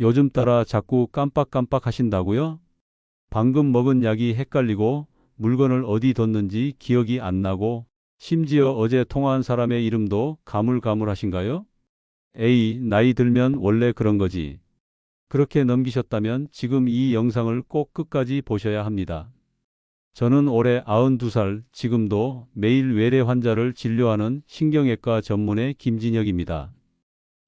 요즘 따라 자꾸 깜빡깜빡 하신다고요? 방금 먹은 약이 헷갈리고 물건을 어디 뒀는지 기억이 안 나고 심지어 어제 통화한 사람의 이름도 가물가물하신가요? 에이, 나이 들면 원래 그런 거지. 그렇게 넘기셨다면 지금 이 영상을 꼭 끝까지 보셔야 합니다. 저는 올해 92살, 지금도 매일 외래 환자를 진료하는 신경외과 전문의 김진혁입니다.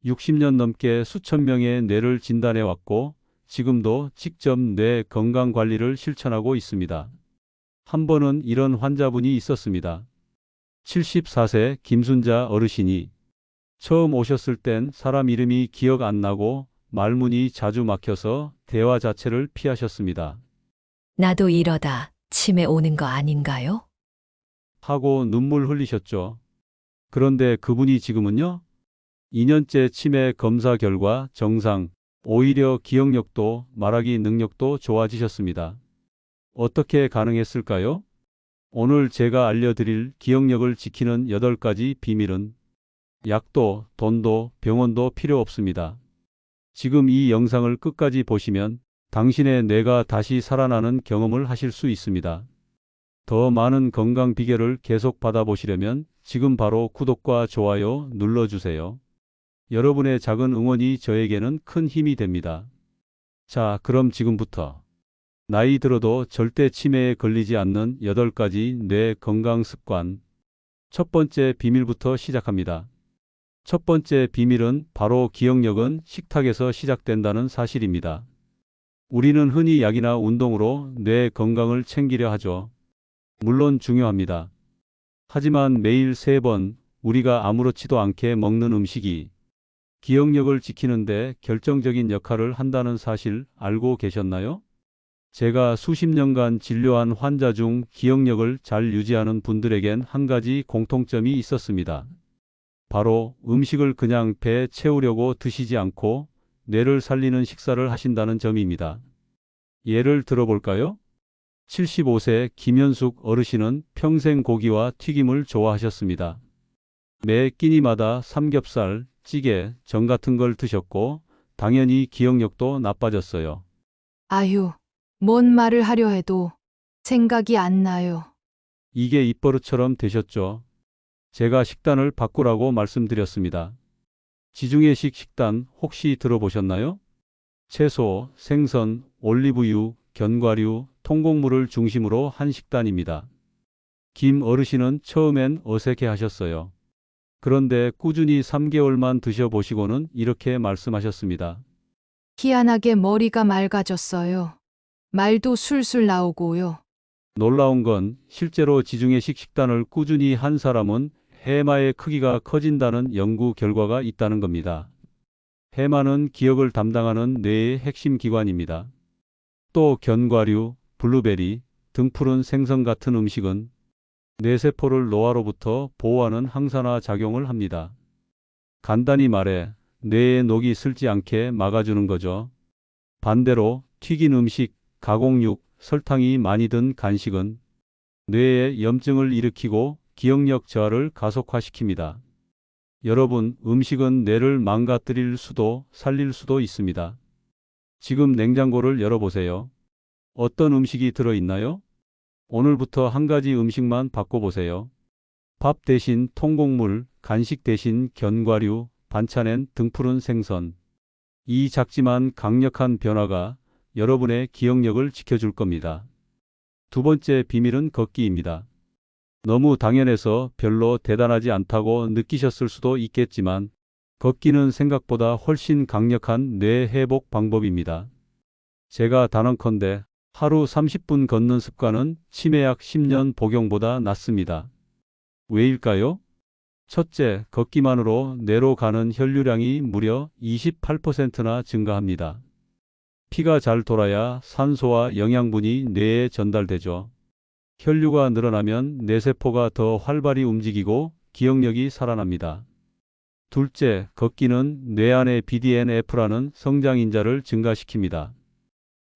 60년 넘게 수천 명의 뇌를 진단해 왔고, 지금도 직접 뇌 건강 관리를 실천하고 있습니다. 한 번은 이런 환자분이 있었습니다. 74세 김순자 어르신이 처음 오셨을 땐 사람 이름이 기억 안 나고 말문이 자주 막혀서 대화 자체를 피하셨습니다. 나도 이러다 치매 오는 거 아닌가요? 하고 눈물 흘리셨죠. 그런데 그분이 지금은요? 2년째 치매 검사 결과 정상, 오히려 기억력도 말하기 능력도 좋아지셨습니다. 어떻게 가능했을까요? 오늘 제가 알려드릴 기억력을 지키는 8가지 비밀은 약도, 돈도, 병원도 필요 없습니다. 지금 이 영상을 끝까지 보시면 당신의 뇌가 다시 살아나는 경험을 하실 수 있습니다. 더 많은 건강 비결을 계속 받아보시려면 지금 바로 구독과 좋아요 눌러주세요. 여러분의 작은 응원이 저에게는 큰 힘이 됩니다. 자, 그럼 지금부터 나이 들어도 절대 치매에 걸리지 않는 8가지 뇌 건강 습관. 첫 번째 비밀부터 시작합니다. 첫 번째 비밀은 바로 기억력은 식탁에서 시작된다는 사실입니다. 우리는 흔히 약이나 운동으로 뇌 건강을 챙기려 하죠. 물론 중요합니다. 하지만 매일 세 번 우리가 아무렇지도 않게 먹는 음식이 기억력을 지키는데 결정적인 역할을 한다는 사실 알고 계셨나요? 제가 수십 년간 진료한 환자 중 기억력을 잘 유지하는 분들에겐 한 가지 공통점이 있었습니다. 바로 음식을 그냥 배에 채우려고 드시지 않고 뇌를 살리는 식사를 하신다는 점입니다. 예를 들어볼까요? 75세 김현숙 어르신은 평생 고기와 튀김을 좋아하셨습니다. 매 끼니마다 삼겹살, 찌개, 전 같은 걸 드셨고 당연히 기억력도 나빠졌어요. 아휴, 뭔 말을 하려 해도 생각이 안 나요. 이게 입버릇처럼 되셨죠. 제가 식단을 바꾸라고 말씀드렸습니다. 지중해식 식단 혹시 들어보셨나요? 채소, 생선, 올리브유, 견과류, 통곡물을 중심으로 한 식단입니다. 김 어르신은 처음엔 어색해 하셨어요. 그런데 꾸준히 3개월만 드셔보시고는 이렇게 말씀하셨습니다. 희한하게 머리가 맑아졌어요. 말도 술술 나오고요. 놀라운 건 실제로 지중해식 식단을 꾸준히 한 사람은 해마의 크기가 커진다는 연구 결과가 있다는 겁니다. 해마는 기억을 담당하는 뇌의 핵심 기관입니다. 또 견과류, 블루베리, 등푸른 생선 같은 음식은 뇌세포를 노화로부터 보호하는 항산화 작용을 합니다. 간단히 말해 뇌에 녹이 슬지 않게 막아주는 거죠. 반대로 튀긴 음식, 가공육, 설탕이 많이 든 간식은 뇌에 염증을 일으키고 기억력 저하를 가속화시킵니다. 여러분, 음식은 뇌를 망가뜨릴 수도 살릴 수도 있습니다. 지금 냉장고를 열어보세요. 어떤 음식이 들어있나요? 오늘부터 한 가지 음식만 바꿔보세요. 밥 대신 통곡물, 간식 대신 견과류, 반찬엔 등푸른 생선. 이 작지만 강력한 변화가 여러분의 기억력을 지켜줄 겁니다. 두 번째 비밀은 걷기입니다. 너무 당연해서 별로 대단하지 않다고 느끼셨을 수도 있겠지만 걷기는 생각보다 훨씬 강력한 뇌 회복 방법입니다. 제가 단언컨대 하루 30분 걷는 습관은 치매약 10년 복용보다 낫습니다. 왜일까요? 첫째, 걷기만으로 뇌로 가는 혈류량이 무려 28%나 증가합니다. 피가 잘 돌아야 산소와 영양분이 뇌에 전달되죠. 혈류가 늘어나면 뇌세포가 더 활발히 움직이고 기억력이 살아납니다. 둘째, 걷기는 뇌 안의 BDNF라는 성장인자를 증가시킵니다.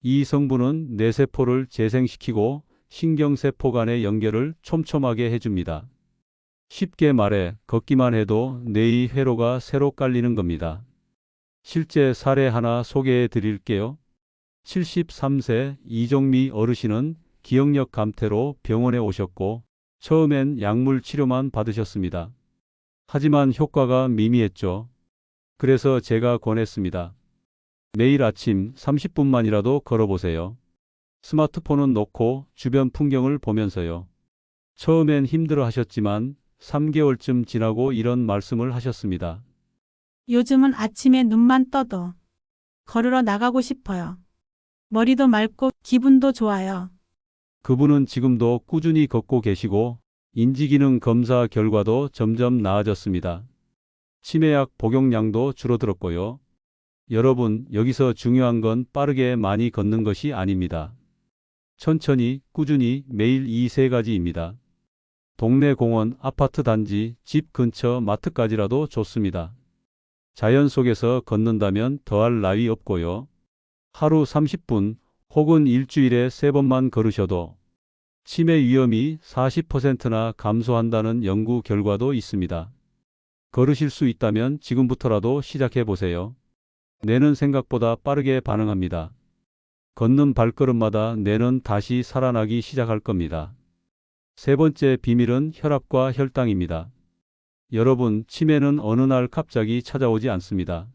이 성분은 뇌세포를 재생시키고 신경세포 간의 연결을 촘촘하게 해줍니다. 쉽게 말해 걷기만 해도 뇌의 회로가 새로 깔리는 겁니다. 실제 사례 하나 소개해 드릴게요. 73세 이종미 어르신은 기억력 감퇴로 병원에 오셨고 처음엔 약물 치료만 받으셨습니다. 하지만 효과가 미미했죠. 그래서 제가 권했습니다. 매일 아침 30분만이라도 걸어보세요. 스마트폰은 놓고 주변 풍경을 보면서요. 처음엔 힘들어 하셨지만 3개월쯤 지나고 이런 말씀을 하셨습니다. 요즘은 아침에 눈만 떠도 걸으러 나가고 싶어요. 머리도 맑고 기분도 좋아요. 그분은 지금도 꾸준히 걷고 계시고 인지기능 검사 결과도 점점 나아졌습니다. 치매약 복용량도 줄어들었고요. 여러분, 여기서 중요한 건 빠르게 많이 걷는 것이 아닙니다. 천천히, 꾸준히 매일 이 세 가지입니다. 동네 공원, 아파트 단지, 집 근처 마트까지라도 좋습니다. 자연 속에서 걷는다면 더할 나위 없고요. 하루 30분 혹은 일주일에 3번만 걸으셔도 치매 위험이 40%나 감소한다는 연구 결과도 있습니다. 걸으실 수 있다면 지금부터라도 시작해 보세요. 뇌는 생각보다 빠르게 반응합니다. 걷는 발걸음마다 뇌는 다시 살아나기 시작할 겁니다. 세 번째 비밀은 혈압과 혈당입니다. 여러분, 치매는 어느 날 갑자기 찾아오지 않습니다.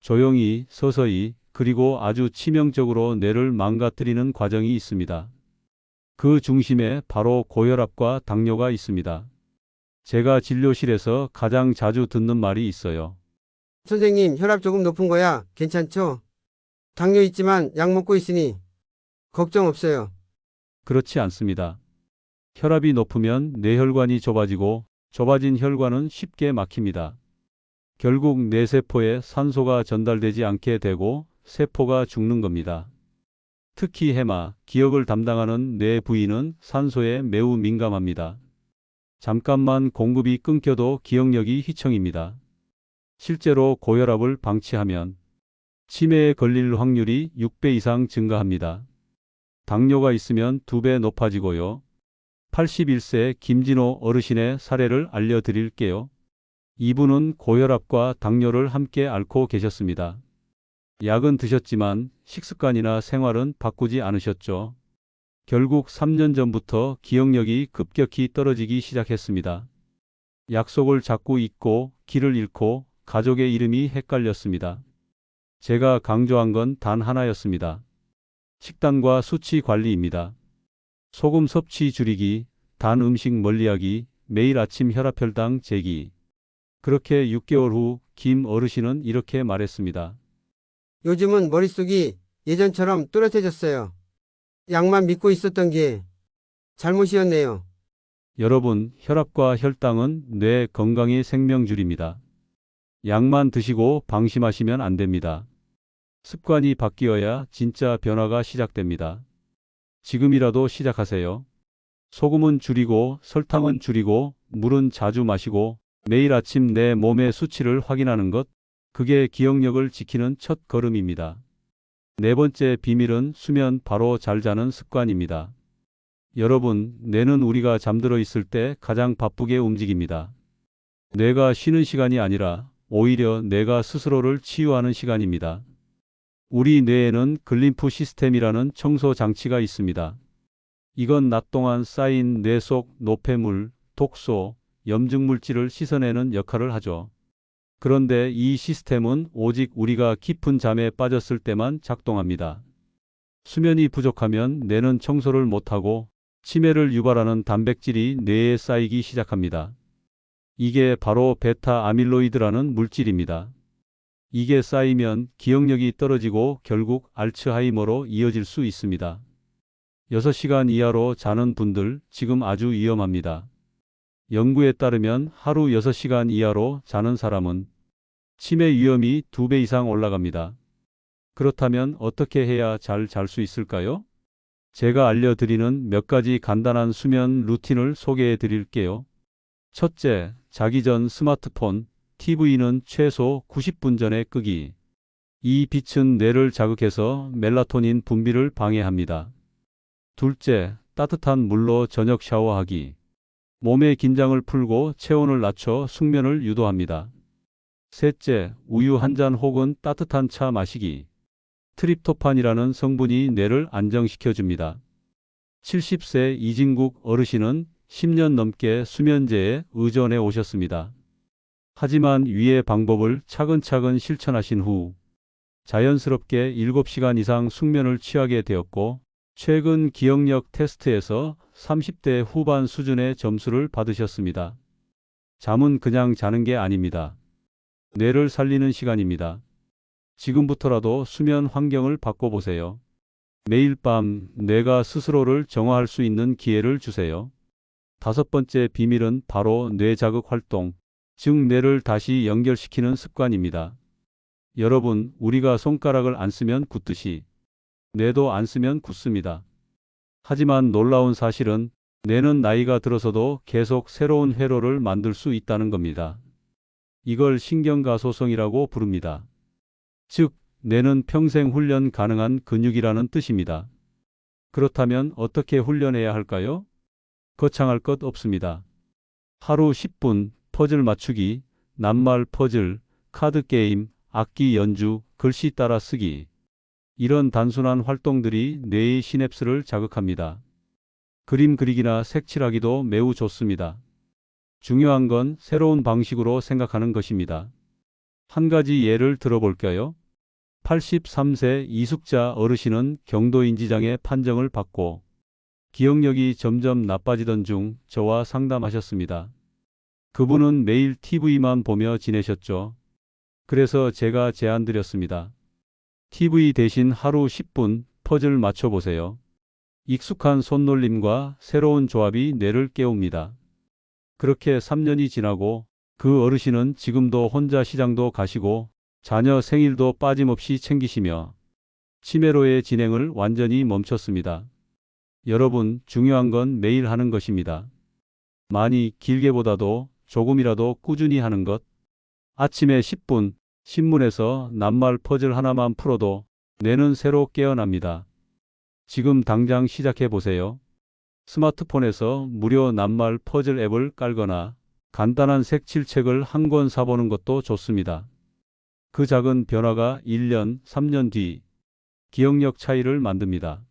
조용히, 서서히, 그리고 아주 치명적으로 뇌를 망가뜨리는 과정이 있습니다. 그 중심에 바로 고혈압과 당뇨가 있습니다. 제가 진료실에서 가장 자주 듣는 말이 있어요. 선생님, 혈압 조금 높은 거야. 괜찮죠? 당뇨 있지만 약 먹고 있으니 걱정 없어요. 그렇지 않습니다. 혈압이 높으면 뇌혈관이 좁아지고 좁아진 혈관은 쉽게 막힙니다. 결국 뇌세포에 산소가 전달되지 않게 되고 세포가 죽는 겁니다. 특히 해마, 기억을 담당하는 뇌 부위는 산소에 매우 민감합니다. 잠깐만 공급이 끊겨도 기억력이 휘청입니다. 실제로 고혈압을 방치하면 치매에 걸릴 확률이 6배 이상 증가합니다. 당뇨가 있으면 2배 높아지고요. 81세 김진호 어르신의 사례를 알려드릴게요. 이분은 고혈압과 당뇨를 함께 앓고 계셨습니다. 약은 드셨지만 식습관이나 생활은 바꾸지 않으셨죠. 결국 3년 전부터 기억력이 급격히 떨어지기 시작했습니다. 약속을 자꾸 잊고 길을 잃고 가족의 이름이 헷갈렸습니다. 제가 강조한 건 단 하나였습니다. 식단과 수치 관리입니다. 소금 섭취 줄이기, 단 음식 멀리하기, 매일 아침 혈압혈당 재기. 그렇게 6개월 후 김 어르신은 이렇게 말했습니다. 요즘은 머릿속이 예전처럼 또렷해졌어요. 약만 믿고 있었던 게 잘못이었네요. 여러분, 혈압과 혈당은 뇌 건강의 생명줄입니다. 약만 드시고 방심하시면 안 됩니다. 습관이 바뀌어야 진짜 변화가 시작됩니다. 지금이라도 시작하세요. 소금은 줄이고 설탕은 줄이고 물은 자주 마시고 매일 아침 내 몸의 수치를 확인하는 것, 그게 기억력을 지키는 첫 걸음입니다. 네 번째 비밀은 수면 바로 잘 자는 습관입니다. 여러분, 뇌는 우리가 잠들어 있을 때 가장 바쁘게 움직입니다. 뇌가 쉬는 시간이 아니라 오히려 뇌가 스스로를 치유하는 시간입니다. 우리 뇌에는 글림프 시스템이라는 청소 장치가 있습니다. 이건 낮 동안 쌓인 뇌 속 노폐물, 독소, 염증 물질을 씻어내는 역할을 하죠. 그런데 이 시스템은 오직 우리가 깊은 잠에 빠졌을 때만 작동합니다. 수면이 부족하면 뇌는 청소를 못하고 치매를 유발하는 단백질이 뇌에 쌓이기 시작합니다. 이게 바로 베타 아밀로이드라는 물질입니다. 이게 쌓이면 기억력이 떨어지고 결국 알츠하이머로 이어질 수 있습니다. 6시간 이하로 자는 분들 지금 아주 위험합니다. 연구에 따르면 하루 6시간 이하로 자는 사람은 치매 위험이 2배 이상 올라갑니다. 그렇다면 어떻게 해야 잘 잘 수 있을까요? 제가 알려드리는 몇 가지 간단한 수면 루틴을 소개해 드릴게요. 첫째, 자기 전 스마트폰, TV는 최소 90분 전에 끄기. 이 빛은 뇌를 자극해서 멜라토닌 분비를 방해합니다. 둘째, 따뜻한 물로 저녁 샤워하기. 몸의 긴장을 풀고 체온을 낮춰 숙면을 유도합니다. 셋째, 우유 한 잔 혹은 따뜻한 차 마시기. 트립토판이라는 성분이 뇌를 안정시켜 줍니다. 70세 이진국 어르신은 10년 넘게 수면제에 의존해 오셨습니다. 하지만 위의 방법을 차근차근 실천하신 후 자연스럽게 7시간 이상 숙면을 취하게 되었고 최근 기억력 테스트에서 30대 후반 수준의 점수를 받으셨습니다. 잠은 그냥 자는 게 아닙니다. 뇌를 살리는 시간입니다. 지금부터라도 수면 환경을 바꿔보세요. 매일 밤 뇌가 스스로를 정화할 수 있는 기회를 주세요. 다섯 번째 비밀은 바로 뇌 자극 활동, 즉 뇌를 다시 연결시키는 습관입니다. 여러분, 우리가 손가락을 안 쓰면 굳듯이 뇌도 안 쓰면 굳습니다. 하지만 놀라운 사실은 뇌는 나이가 들어서도 계속 새로운 회로를 만들 수 있다는 겁니다. 이걸 신경가소성이라고 부릅니다. 즉, 뇌는 평생 훈련 가능한 근육이라는 뜻입니다. 그렇다면 어떻게 훈련해야 할까요? 거창할 것 없습니다. 하루 10분 퍼즐 맞추기, 낱말 퍼즐, 카드 게임, 악기 연주, 글씨 따라 쓰기. 이런 단순한 활동들이 뇌의 시냅스를 자극합니다. 그림 그리기나 색칠하기도 매우 좋습니다. 중요한 건 새로운 방식으로 생각하는 것입니다. 한 가지 예를 들어볼까요? 83세 이숙자 어르신은 경도인지장애 판정을 받고 기억력이 점점 나빠지던 중 저와 상담하셨습니다. 그분은 매일 TV만 보며 지내셨죠. 그래서 제가 제안 드렸습니다. TV 대신 하루 10분 퍼즐 맞춰보세요. 익숙한 손놀림과 새로운 조합이 뇌를 깨웁니다. 그렇게 3년이 지나고 그 어르신은 지금도 혼자 시장도 가시고 자녀 생일도 빠짐없이 챙기시며 치매로의 진행을 완전히 멈췄습니다. 여러분, 중요한 건 매일 하는 것입니다. 많이 길게보다도 조금이라도 꾸준히 하는 것. 아침에 10분, 신문에서 낱말 퍼즐 하나만 풀어도 뇌는 새로 깨어납니다. 지금 당장 시작해 보세요. 스마트폰에서 무료 낱말 퍼즐 앱을 깔거나 간단한 색칠책을 한 권 사보는 것도 좋습니다. 그 작은 변화가 1년, 3년 뒤 기억력 차이를 만듭니다.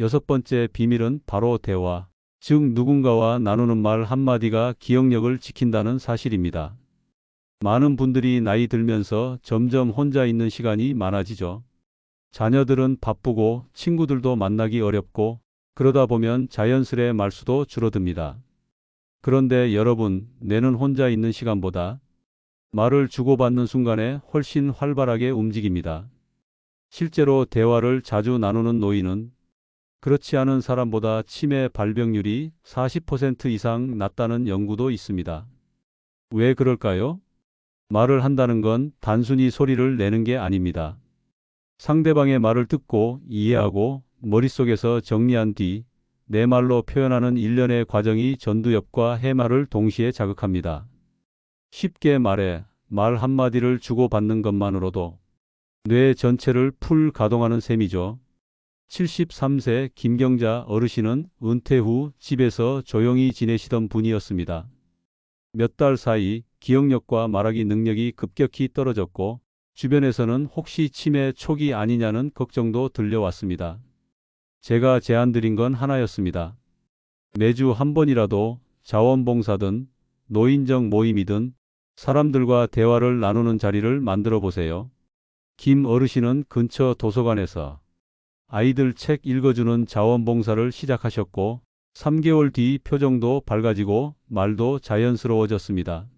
여섯 번째 비밀은 바로 대화, 즉 누군가와 나누는 말 한마디가 기억력을 지킨다는 사실입니다. 많은 분들이 나이 들면서 점점 혼자 있는 시간이 많아지죠. 자녀들은 바쁘고 친구들도 만나기 어렵고 그러다 보면 자연스레 말수도 줄어듭니다. 그런데 여러분, 뇌는 혼자 있는 시간보다 말을 주고받는 순간에 훨씬 활발하게 움직입니다. 실제로 대화를 자주 나누는 노인은 그렇지 않은 사람보다 치매 발병률이 40% 이상 낮다는 연구도 있습니다. 왜 그럴까요? 말을 한다는 건 단순히 소리를 내는 게 아닙니다. 상대방의 말을 듣고 이해하고 머릿속에서 정리한 뒤 내 말로 표현하는 일련의 과정이 전두엽과 해마를 동시에 자극합니다. 쉽게 말해 말 한마디를 주고받는 것만으로도 뇌 전체를 풀 가동하는 셈이죠. 73세 김경자 어르신은 은퇴 후 집에서 조용히 지내시던 분이었습니다. 몇 달 사이 기억력과 말하기 능력이 급격히 떨어졌고 주변에서는 혹시 치매 초기 아니냐는 걱정도 들려왔습니다. 제가 제안드린 건 하나였습니다. 매주 한 번이라도 자원봉사든 노인정 모임이든 사람들과 대화를 나누는 자리를 만들어 보세요. 김 어르신은 근처 도서관에서 아이들 책 읽어주는 자원봉사를 시작하셨고 3개월 뒤 표정도 밝아지고 말도 자연스러워졌습니다.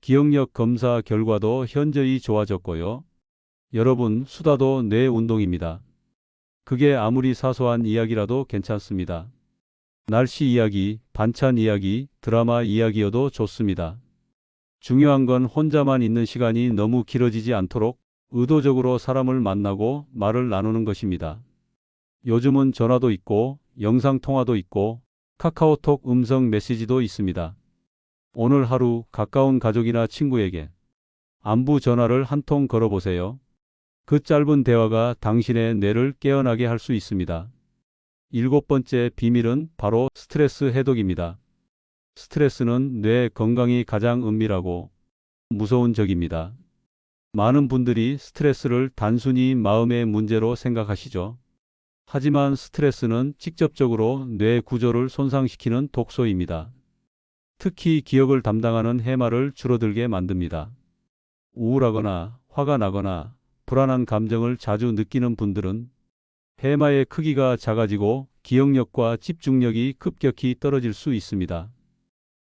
기억력 검사 결과도 현저히 좋아졌고요. 여러분, 수다도 뇌 운동입니다. 그게 아무리 사소한 이야기라도 괜찮습니다. 날씨 이야기, 반찬 이야기, 드라마 이야기여도 좋습니다. 중요한 건 혼자만 있는 시간이 너무 길어지지 않도록 의도적으로 사람을 만나고 말을 나누는 것입니다. 요즘은 전화도 있고 영상통화도 있고 카카오톡 음성 메시지도 있습니다. 오늘 하루 가까운 가족이나 친구에게 안부 전화를 한 통 걸어보세요. 그 짧은 대화가 당신의 뇌를 깨어나게 할 수 있습니다. 일곱 번째 비밀은 바로 스트레스 해독입니다. 스트레스는 뇌 건강이 가장 은밀하고 무서운 적입니다. 많은 분들이 스트레스를 단순히 마음의 문제로 생각하시죠. 하지만 스트레스는 직접적으로 뇌 구조를 손상시키는 독소입니다. 특히 기억을 담당하는 해마를 줄어들게 만듭니다. 우울하거나 화가 나거나 불안한 감정을 자주 느끼는 분들은 해마의 크기가 작아지고 기억력과 집중력이 급격히 떨어질 수 있습니다.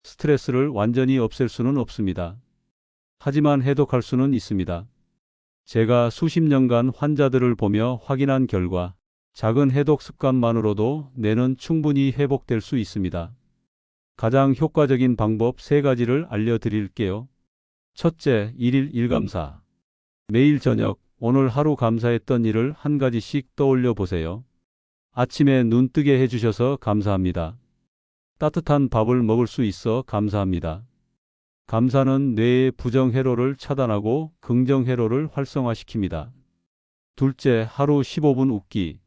스트레스를 완전히 없앨 수는 없습니다. 하지만 해독할 수는 있습니다. 제가 수십 년간 환자들을 보며 확인한 결과 작은 해독 습관만으로도 뇌는 충분히 회복될 수 있습니다. 가장 효과적인 방법 세 가지를 알려드릴게요. 첫째, 일일 일감사. 매일 저녁, 오늘 하루 감사했던 일을 한 가지씩 떠올려 보세요. 아침에 눈 뜨게 해주셔서 감사합니다. 따뜻한 밥을 먹을 수 있어 감사합니다. 감사는 뇌의 부정회로를 차단하고 긍정회로를 활성화시킵니다. 둘째, 하루 15분 웃기.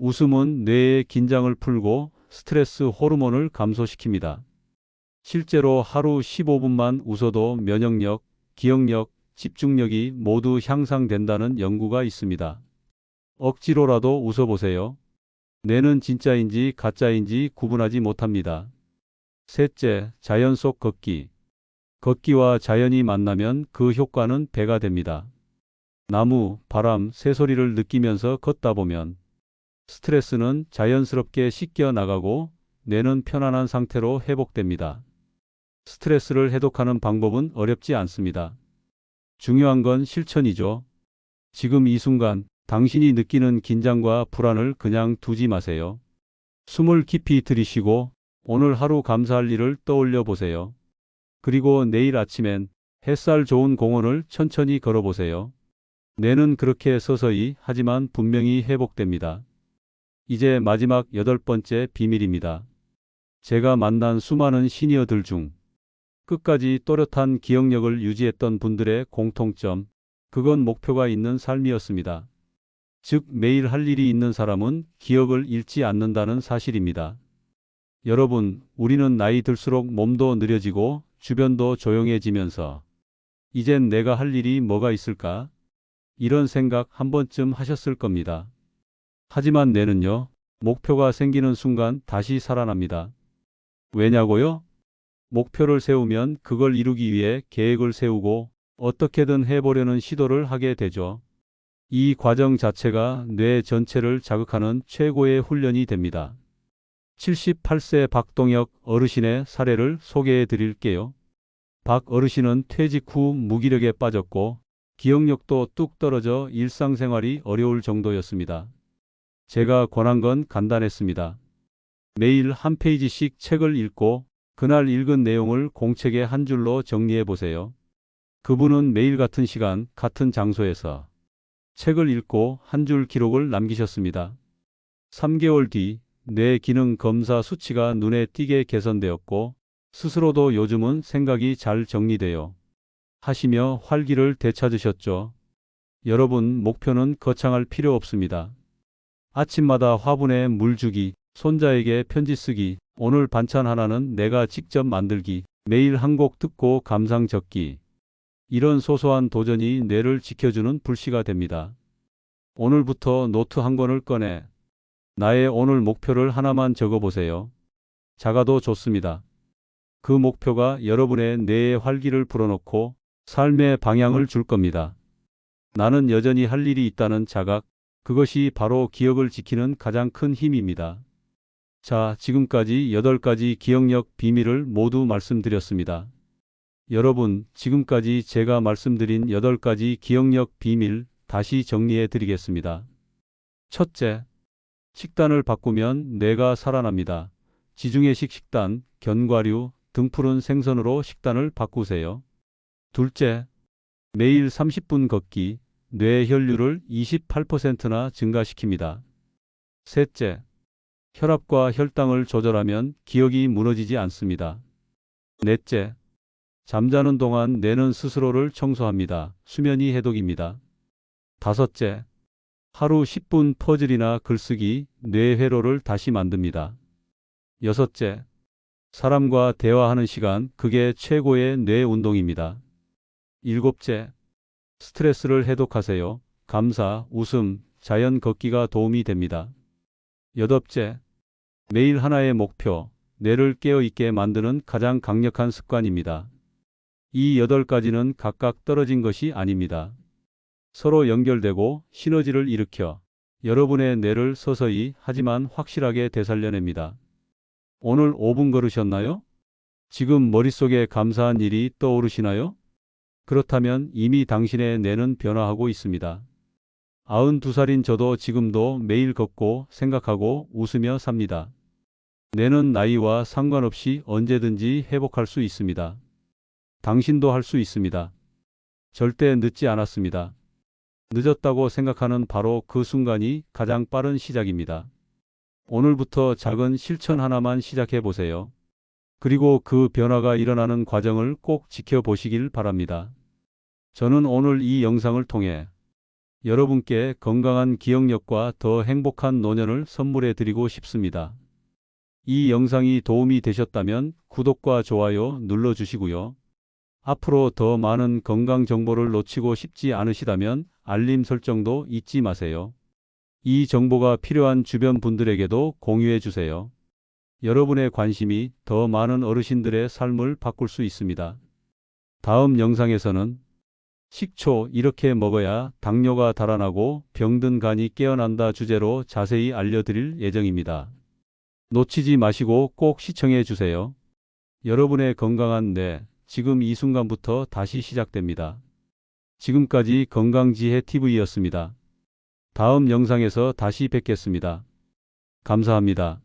웃음은 뇌의 긴장을 풀고 스트레스 호르몬을 감소시킵니다. 실제로 하루 15분만 웃어도 면역력, 기억력, 집중력이 모두 향상된다는 연구가 있습니다. 억지로라도 웃어보세요. 뇌는 진짜인지 가짜인지 구분하지 못합니다. 셋째, 자연 속 걷기. 걷기와 자연이 만나면 그 효과는 배가 됩니다. 나무, 바람, 새소리를 느끼면서 걷다 보면 스트레스는 자연스럽게 씻겨 나가고 뇌는 편안한 상태로 회복됩니다. 스트레스를 해독하는 방법은 어렵지 않습니다. 중요한 건 실천이죠. 지금 이 순간 당신이 느끼는 긴장과 불안을 그냥 두지 마세요. 숨을 깊이 들이쉬고 오늘 하루 감사할 일을 떠올려 보세요. 그리고 내일 아침엔 햇살 좋은 공원을 천천히 걸어보세요. 뇌는 그렇게 서서히 하지만 분명히 회복됩니다. 이제 마지막 여덟 번째 비밀입니다. 제가 만난 수많은 시니어들 중 끝까지 또렷한 기억력을 유지했던 분들의 공통점, 그건 목표가 있는 삶이었습니다. 즉, 매일 할 일이 있는 사람은 기억을 잃지 않는다는 사실입니다. 여러분, 우리는 나이 들수록 몸도 느려지고 주변도 조용해지면서 이젠 내가 할 일이 뭐가 있을까? 이런 생각 한 번쯤 하셨을 겁니다. 하지만 뇌는요, 목표가 생기는 순간 다시 살아납니다. 왜냐고요? 목표를 세우면 그걸 이루기 위해 계획을 세우고 어떻게든 해보려는 시도를 하게 되죠. 이 과정 자체가 뇌 전체를 자극하는 최고의 훈련이 됩니다. 78세 박동혁 어르신의 사례를 소개해 드릴게요. 박 어르신은 퇴직 후 무기력에 빠졌고 기억력도 뚝 떨어져 일상생활이 어려울 정도였습니다. 제가 권한 건 간단했습니다. 매일 한 페이지씩 책을 읽고 그날 읽은 내용을 공책에 한 줄로 정리해 보세요. 그분은 매일 같은 시간, 같은 장소에서 책을 읽고 한 줄 기록을 남기셨습니다. 3개월 뒤 뇌 기능 검사 수치가 눈에 띄게 개선되었고 스스로도 요즘은 생각이 잘 정리돼요. 하시며 활기를 되찾으셨죠. 여러분 목표는 거창할 필요 없습니다. 아침마다 화분에 물 주기, 손자에게 편지 쓰기, 오늘 반찬 하나는 내가 직접 만들기, 매일 한 곡 듣고 감상 적기. 이런 소소한 도전이 뇌를 지켜주는 불씨가 됩니다. 오늘부터 노트 한 권을 꺼내 나의 오늘 목표를 하나만 적어보세요. 작아도 좋습니다. 그 목표가 여러분의 뇌에 활기를 불어넣고 삶의 방향을 줄 겁니다. 나는 여전히 할 일이 있다는 자각, 그것이 바로 기억을 지키는 가장 큰 힘입니다. 자, 지금까지 8가지 기억력 비밀을 모두 말씀드렸습니다. 여러분, 지금까지 제가 말씀드린 8가지 기억력 비밀 다시 정리해 드리겠습니다. 첫째, 식단을 바꾸면 뇌가 살아납니다. 지중해식 식단, 견과류, 등푸른 생선으로 식단을 바꾸세요. 둘째, 매일 30분 걷기, 뇌 혈류를 28%나 증가시킵니다. 셋째, 혈압과 혈당을 조절하면 기억이 무너지지 않습니다. 넷째, 잠자는 동안 뇌는 스스로를 청소합니다. 수면이 해독입니다. 다섯째, 하루 10분 퍼즐이나 글쓰기, 뇌 회로를 다시 만듭니다. 여섯째, 사람과 대화하는 시간, 그게 최고의 뇌 운동입니다. 일곱째, 스트레스를 해독하세요. 감사, 웃음, 자연 걷기가 도움이 됩니다. 여덟째, 매일 하나의 목표, 뇌를 깨어있게 만드는 가장 강력한 습관입니다. 이 여덟 가지는 각각 떨어진 것이 아닙니다. 서로 연결되고 시너지를 일으켜 여러분의 뇌를 서서히 하지만 확실하게 되살려냅니다. 오늘 5분 걸으셨나요? 지금 머릿속에 감사한 일이 떠오르시나요? 그렇다면 이미 당신의 뇌는 변화하고 있습니다. 92살인 저도 지금도 매일 걷고 생각하고 웃으며 삽니다. 뇌는 나이와 상관없이 언제든지 회복할 수 있습니다. 당신도 할 수 있습니다. 절대 늦지 않았습니다. 늦었다고 생각하는 바로 그 순간이 가장 빠른 시작입니다. 오늘부터 작은 실천 하나만 시작해 보세요. 그리고 그 변화가 일어나는 과정을 꼭 지켜보시길 바랍니다. 저는 오늘 이 영상을 통해 여러분께 건강한 기억력과 더 행복한 노년을 선물해 드리고 싶습니다. 이 영상이 도움이 되셨다면 구독과 좋아요 눌러 주시고요. 앞으로 더 많은 건강 정보를 놓치고 싶지 않으시다면 알림 설정도 잊지 마세요. 이 정보가 필요한 주변 분들에게도 공유해 주세요. 여러분의 관심이 더 많은 어르신들의 삶을 바꿀 수 있습니다. 다음 영상에서는 식초 이렇게 먹어야 당뇨가 달아나고 병든 간이 깨어난다 주제로 자세히 알려드릴 예정입니다. 놓치지 마시고 꼭 시청해 주세요. 여러분의 건강한 뇌, 지금 이 순간부터 다시 시작됩니다. 지금까지 건강지혜 TV였습니다. 다음 영상에서 다시 뵙겠습니다. 감사합니다.